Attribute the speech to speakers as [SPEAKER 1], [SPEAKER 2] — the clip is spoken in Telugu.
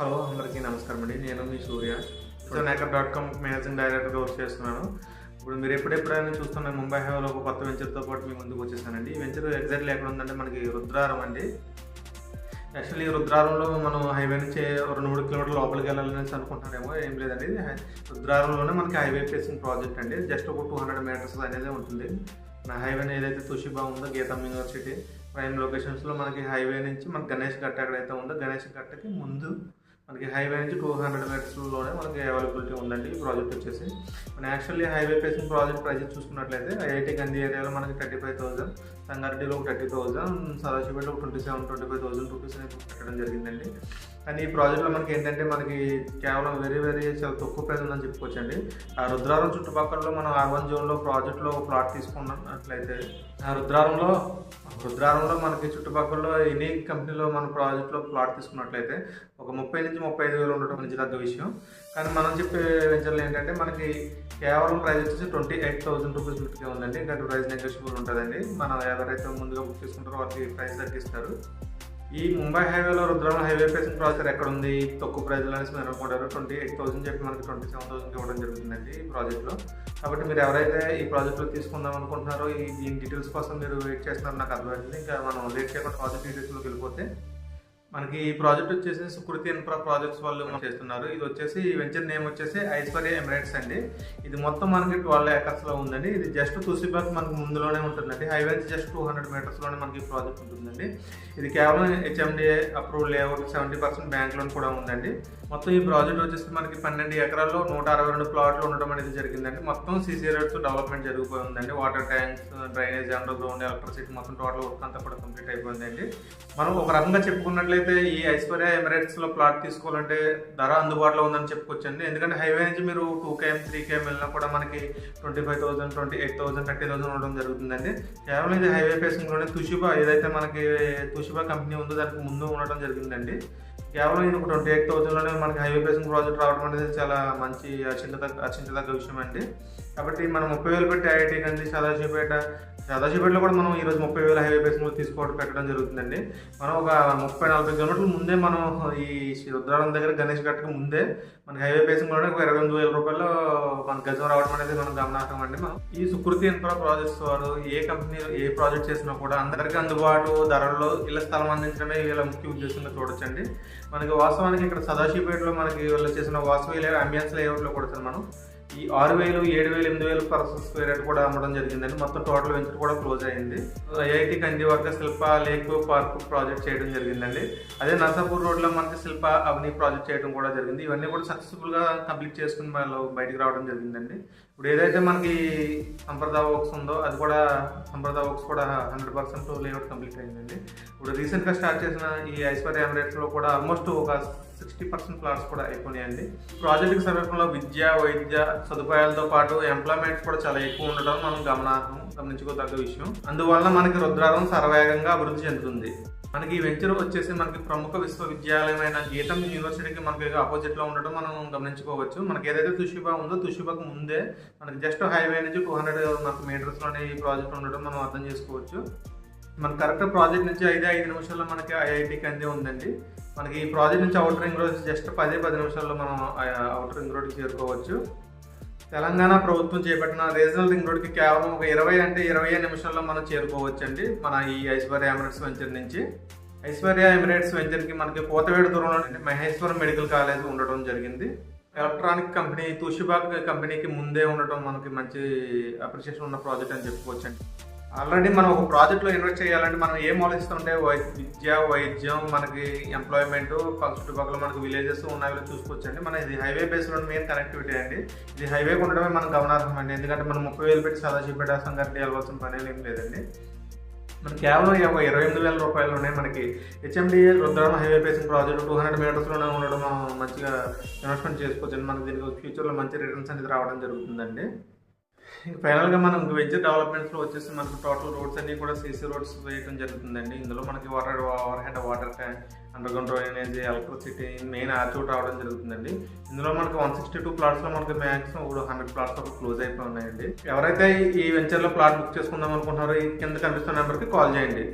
[SPEAKER 1] హలో అందరికీ నమస్కారం అండి. నేను మీ సూర్య. సో నేకర్ డాట్ కామ్ మేనేజింగ్ డైరెక్టర్గా వర్క్ చేస్తున్నాను. ఇప్పుడు మీరు ఎప్పుడెప్పుడైనా చూస్తున్న ముంబై హైవేలో ఒక కొత్త వెంచర్తో పాటు మీ ముందుకు వచ్చేసానండి. ఈ వెంచర్ ఎగ్జాక్ట్లీ ఎక్కడ ఉందంటే మనకి రుద్రారం అండి. యాక్చువల్లీ రుద్రారంలో మనం హైవే నుంచి రెండు మూడు కిలోమీటర్ లోపలికి వెళ్ళాలని అనుకుంటున్నారేమో ఏం లేదండి. రుద్రారంలోనే మనకి హైవే ఫేసింగ్ ప్రాజెక్ట్ అండి. జస్ట్ ఒక టూ హండ్రెడ్ మీటర్స్ అనేది ఉంటుంది. మన హైవే ఏదైతే తుషిబా ఉందో గీతం యూనివర్సిటీ ప్రైమ్ లొకేషన్స్లో మనకి హైవే నుంచి మన గణేష్ గట్ట ఎక్కడైతే ఉందో గణేష్ గట్టకి ముందు మనకి హైవే నుంచి టూ హండ్రెడ్ మీటర్స్లోనే మనకి అవైలబిలిటీ ఉందండి ఈ ప్రాజెక్ట్ వచ్చేసి. మన actually highway facing project prices చూసుకున్నట్లయితే ఐఐటి గంధీ ఏరియాలో మనకి థర్టీ ఫైవ్ థౌసండ్ సంగారెడ్డిలో ఒక థర్టీ థౌసండ్ సదాశివపేటలో ఒక twenty seven twenty five thousand rupees అనేది పెట్టడం జరిగిందండి. కానీ ఈ ప్రాజెక్ట్లో మనకి ఏంటంటే మనకి కేవలం వెరీ వెరీ చాలా తక్కువ ప్రైస్ ఉందని చెప్పుకోవచ్చండి. ఆ రుద్రారం చుట్టుపక్కల మనం అర్బన్ జోన్లో ప్రాజెక్ట్లో ప్లాట్ తీసుకున్నట్లయితే ఆ రుద్రారంలో రుద్రారంలో మనకి చుట్టుపక్కల ఎనీ కంపెనీలో మన ప్రాజెక్ట్లో ప్లాట్ తీసుకున్నట్లయితే ఒక ముప్పై నుంచి ముప్పై ఐదు వేలు ఉండటం మంచి తగ్గ విషయం. కానీ మనం చెప్పే వెంచర్లు ఏంటంటే మనకి కేవలం ప్రైస్ వచ్చేసి ట్వంటీ ఎయిట్ థౌసండ్ రూపీస్ లిఫ్ట్గా ఉందండి. ఇంకా ప్రైస్ నెగోషియబుల్ ఉంటుందండి. మనం ఎవరైతే ముందుగా బుక్ చేసుకుంటారో వాళ్ళకి ప్రైస్ తగ్గిస్తారు. ఈ ముంబై హైవేలో రుద్రం హైవే ఫేసింగ్ ప్రాజెక్ట్ ఎక్కడ ఉంది తక్కువ ప్రైజ్లో అనేసి మీరు అనుకుంటారు. ట్వంటీ ఎయిట్ థౌసండ్ చెప్పి మనకి ట్వంటీ సెవెన్ థౌసండ్కి ఇవ్వడం జరుగుతుందండి ఈ ప్రాజెక్ట్లో. కాబట్టి మీరు ఎవరైతే ఈ ప్రాజెక్ట్లో తీసుకుందాం అనుకుంటున్నారో ఈ దీని డీటెయిల్స్ కోసం మీరు వెయిట్ చేస్తున్నారో నాకు అర్థమైంది. ఇంకా మనం లేట్ చేయకుండా ప్రాజెక్ట్ డీటెయిల్స్లోకి వెళ్ళిపోతే మనకి ఈ ప్రాజెక్ట్ వచ్చేసి సుకృతి ఇన్ఫ్రా ప్రాజెక్ట్స్ వాళ్ళు చేస్తున్నారు. ఇది వచ్చేసి ఈ వెంచర్ నేమ్ వచ్చేసి ఐశ్వర్య ఎమిరేట్స్ అండి. ఇది మొత్తం మనకి ట్వెల్వ్ ఏకర్స్లో ఉందండి. ఇది జస్ట్ తుసిబాక్ మనకి ముందులోనే ఉంటుందండి. హైవే జస్ట్ టూ హండ్రెడ్ మీటర్స్లోనే మనకి ప్రాజెక్ట్ ఉంటుందండి. ఇది కేవలం HMDA approve layout seventy percent bank loan కూడా ఉందండి. మొత్తం ఈ ప్రాజెక్ట్ వచ్చేసి మనకి పన్నెండు ఎకరాల్లో నూట అరవై రెండు ప్లాట్లు ఉండడం అనేది జరిగిందండి. మొత్తం సీసీ రోడ్స్ డెవలప్మెంట్ జరిగిపోయి ఉందండి water tanks drainage underground electricity మొత్తం టోటల్ వర్క్ అంతా కూడా కంప్లీట్ అయిపోయిందండి. మనం ఒక రకంగా చెప్పుకున్నట్లయితే ఈ ఐశ్వర్య ఎమరేట్స్లో ప్లాట్ తీసుకోవాలంటే ధర అందుబాటులో ఉందని చెప్పుకోవచ్చండి. ఎందుకంటే హైవే నుంచి మీరు టూ కేఎం త్రీ కేఎం వెళ్ళినా కూడా మనకి twenty five thousand twenty eight thousand thirty thousand ఉండడం జరుగుతుందండి. కేవలం ఇది హైవే ఫేసింగ్లోనే తుషిబా ఏదైతే మనకి తుషిబా కంపెనీ ఉందో దానికి ముందు ఉండడం జరిగిందండి. కేవలం ఇది ఒక ట్వంటీ ఎయిట్ థౌజండ్లోనే మనకి హైవే ఫేసింగ్ ప్రాజెక్ట్ రావడం అనేది చాలా మంచి అచించదగ్గ అచించదగ్గ విషయం అండి. కాబట్టి మనం ముప్పై వేలు పెట్టి ఐఐటి గంధి సదాశివపేట సదాశివపేటలో కూడా మనం ఈరోజు ముప్పై వేల హైవే ఫేసింగ్ తీసుకోవడం పెట్టడం జరుగుతుందండి. మనం ఒక ముప్పై నలభై కిలోమీటర్ల ముందే మనం ఈ శ్రీ రుద్రారం దగ్గర గణేష్ ఘట్టకు ముందే మనకి హైవే ఫేసింగ్లోనే ఒక ఇరవై ఎనిమిది వేల రూపాయలు మన గజం రావడం అనేది మనం గమనార్హం అండి. మనం ఈ సుకృతి ఇన్ఫ్రా ప్రాజెక్ట్స్ వారు ఏ కంపెనీ ఏ ప్రాజెక్ట్ చేసినా కూడా అందరికీ అందుబాటు ధరల్లో ఇళ్ళ స్థలం అందించడమే వీళ్ళ ముఖ్య ఉద్దేశంగా చూడొచ్చండి. మనకి వాస్తవానికి ఇక్కడ సదాశివపేటలో మనకి వీళ్ళు చేసిన వాసవి లేదా అంబియన్స్ లేఅవుట్లో కూడా మనం. ఈ ఆరు వేలు ఏడు వేలు ఎనిమిది వేలు పర్సన్ స్క్వేర్ రేట్ కూడా అమ్మడం జరిగిందండి. మొత్తం టోటల్ వెంచర్ కూడా క్లోజ్ అయింది. ఐఐటి కంది వర్గ శిల్ప లేక్ పార్క్ ప్రాజెక్ట్ చేయడం జరిగిందండి. అదే నర్సాపూర్ రోడ్లో మనకి శిల్ప అవని ప్రాజెక్ట్ చేయడం కూడా జరిగింది. ఇవన్నీ కూడా సక్సెస్ఫుల్గా కంప్లీట్ చేసుకుని వాళ్ళు బయటకు రావడం జరిగిందండి. ఇప్పుడు ఏదైతే మనకి సంప్రదాయ వర్క్స్ ఉందో అది కూడా సంప్రదాయ వర్క్స్ కూడా హండ్రెడ్ పర్సెంట్ లేఅవుట్ కంప్లీట్ అయిందండి. ఇప్పుడు రీసెంట్గా స్టార్ట్ చేసిన ఈ ఐశ్వర్య ఎమరేట్స్లో కూడా ఆల్మోస్ట్ ఒక సిక్స్టీ పర్సెంట్ ప్లాట్స్ కూడా అయిపోయినాయండి. ప్రాజెక్ట్ సమీపంలో విద్య వైద్య సదుపాయాలతో పాటు ఎంప్లాయ్మెంట్స్ కూడా చాలా ఎక్కువ ఉండడం మనం గమనార్హం గమనించుకోదగ్గ విషయం. అందువల్ల మనకి రుద్రారం సర్వేగంగా అభివృద్ధి చెందుతుంది. మనకి ఈ వెంచర్ వచ్చేసి మనకి ప్రముఖ విశ్వవిద్యాలయమైన గీతం యూనివర్సిటీకి మనకి ఆపోజిట్లో ఉండడం మనం గమనించుకోవచ్చు. మనకి ఏదైతే తుషిబా ఉందో తుషిబాకు ముందే మనకి జస్ట్ హైవే నుంచి టూ హండ్రెడ్ మనకి మీటర్స్లోనే ఈ ప్రాజెక్ట్ ఉండడం మనం అర్థం చేసుకోవచ్చు. మన కరెక్ట్ ప్రాజెక్ట్ నుంచి ఐదే ఐదు నిమిషాల్లో మనకి ఐఐటికి అందే ఉందండి. మనకి ఈ ప్రాజెక్ట్ నుంచి అవుటర్ రింగ్ రోడ్ జస్ట్ పదే పది నిమిషాల్లో మనం అవుటర్ రింగ్ రోడ్కి చేరుకోవచ్చు. తెలంగాణ ప్రభుత్వం చేపట్టిన రీజనల్ రింగ్ రోడ్కి కేవలం ఒక ఇరవై అంటే ఇరవై నిమిషాల్లో మనం చేరుకోవచ్చండి మన ఈ ఐశ్వర్య ఎమిరేట్స్ వెంచర్ నుంచి. ఐశ్వర్య ఎమిరేట్స్ వెంచర్కి మనకి కోతవేడు దూరంలో మహేశ్వరం మెడికల్ కాలేజ్ ఉండడం జరిగింది. ఎలక్ట్రానిక్ కంపెనీ తుషిబాగ్ కంపెనీకి ముందే ఉండటం మనకి మంచి అప్రిషియేషన్ ఉన్న ప్రాజెక్ట్ అని చెప్పుకోవచ్చండి. ఆల్రెడీ మనం ఒక ప్రాజెక్ట్లో ఇన్వెస్ట్ చేయాలంటే మనం ఏం ఆలోచిస్తుంటే వై- విద్య వైద్యం మనకి ఎంప్లాయ్మెంట్ చుట్టుపక్కల మనకి విలేజెస్ ఉన్నాయో చూసుకోవచ్చండి. మన ఇది హైవే బేస్లో మెయిన్ కనెక్టివిటీ అండి. ఇది హైవే ఉండడమే మనం గమనార్హం అండి. ఎందుకంటే మనం ముప్పై వేలు పెట్టి సదా చూపెట్టాల్సిన కట్టి వెళ్ళవలసిన పని ఏం లేదండి. మన కేవలం ఒక ఇరవై ఎనిమిది వేల రూపాయల్లోనే మనకి HMDA Rudraram highway facing project two hundred మీటర్స్లోనే ఉండడం మనం మంచిగా ఇన్వెస్ట్మెంట్ చేసుకోవచ్చు మనకి దీనికి ఫ్యూచర్లో మంచి రిటర్న్స్ అనేది రావడం జరుగుతుందండి. ఫైనల్గా మనం వెంచర్ డెవలప్మెంట్స్లో వచ్చేసి మనకు టోటల్ రోడ్స్ అన్నీ కూడా సీసీ రోడ్స్ వేయడం జరుగుతుందండి. ఇందులో మనకి water overhead water tank underground drainage electricity main ఆర్చూట్ రావడం జరుగుతుందండి. ఇందులో మనకి వన్ సిక్స్టీ టూ ప్లాట్స్లో మనకి మ్యాక్సిమం ఇప్పుడు హండ్రెడ్ ప్లాట్స్ వరకు క్లోజ్ అయిపోయి ఉన్నాయండి. ఎవరైతే ఈ వెంచర్లో ప్లాట్ బుక్ చేసుకుందాం అనుకుంటున్నారో ఈ కింద కనిపిస్తున్న నెంబర్కి కాల్ చేయండి.